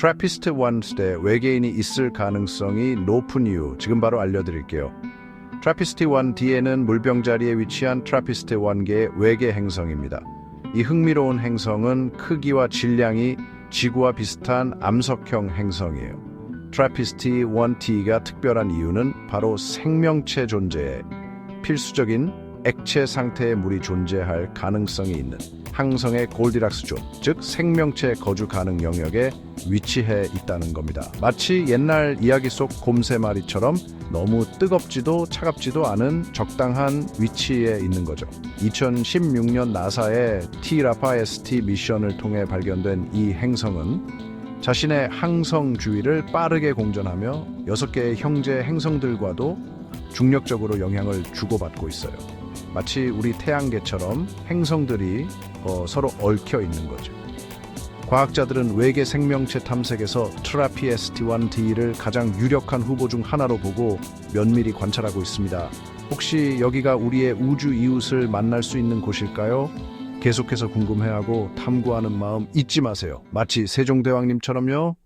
트래피스트 1 시대 외계인이 있을 가능성이 높은 이유 지금 바로 알려드릴게요. 트래피스트 1 뒤에는 물병 자리에 위치한 트래피스트 1개의 외계 행성입니다. 이 흥미로운 행성은 크기와 질량이 지구와 비슷한 암석형 행성이에요. 트래피스트 1T가 특별한 이유는 바로 생명체 존재에 필수적인 액체 상태의 물이 존재할 가능성이 있는 항성의 골디락스 존, 즉 생명체 거주 가능 영역에 위치해 있다는 겁니다. 마치 옛날 이야기 속 곰새마리처럼 너무 뜨겁지도 차갑지도 않은 적당한 위치에 있는 거죠. 2016년 나사의 T-라파에스T 미션을 통해 발견된 이 행성은 자신의 항성 주위를 빠르게 공전하며 6개의 형제 행성들과도 중력적으로 영향을 주고받고 있어요. 마치 우리 태양계처럼 행성들이 어, 서로 얽혀 있는 거죠. 과학자들은 외계 생명체 탐색에서 트라피에스T1D를 가장 유력한 후보 중 하나로 보고 면밀히 관찰하고 있습니다. 혹시 여기가 우리의 우주 이웃을 만날 수 있는 곳일까요? 계속해서 궁금해하고 탐구하는 마음 잊지 마세요. 마치 세종대왕님처럼요.